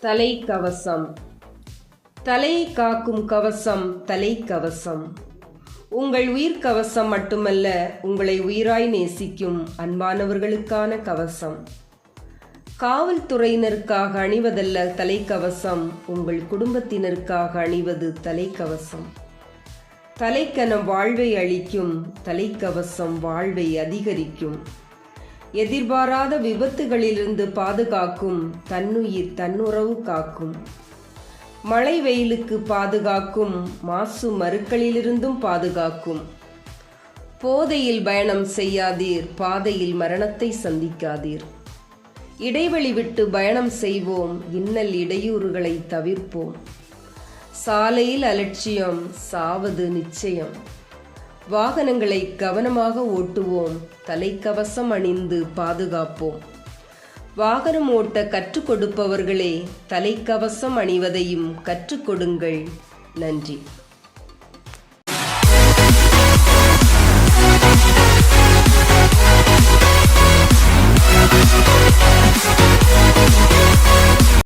தலை கவசம் தலையை காக்கும் கவசம். தலைக்கவசம் உங்கள் உயிர் கவசம் மட்டுமல்ல உங்களை உயிராய் நேசிக்கும் அன்பானவர்களுக்கான கவசம். காவல்துறையினருக்காக அணிவதல்ல தலைக்கவசம் உங்கள் குடும்பத்தினருக்காக அணிவது தலைக்கவசம். தலைக்கனம் வாழ்வை அளிக்கும் தலைக்கவசம் வாழ்வை அதிகரிக்கும். எதிர்பாராத விபத்துகளிலிருந்து பாதுகாக்கும் தன்னுயிர் தன்னுறவு காக்கும். மழை வெயிலுக்கு பாதுகாக்கும் மாசு மறுக்களிலிருந்தும் பாதுகாக்கும். போதையில் பயணம் செய்யாதீர் பாதையில் மரணத்தை சந்திக்காதீர். இடைவெளி விட்டு பயணம் செய்வோம் இன்னல் இடையூறுகளை தவிர்ப்போம். சாலையில் அலட்சியம் சாவது நிச்சயம். வாகனங்களை கவனமாக ஓட்டுவோம். தலைக்கவசம் அணிந்து பாதுகாப்போம். வாகனம் ஓட்ட கற்றுக் கொடுப்பவர்களே தலைக்கவசம் அணிவதையும் கற்றுக்கொடுங்கள் நன்றி.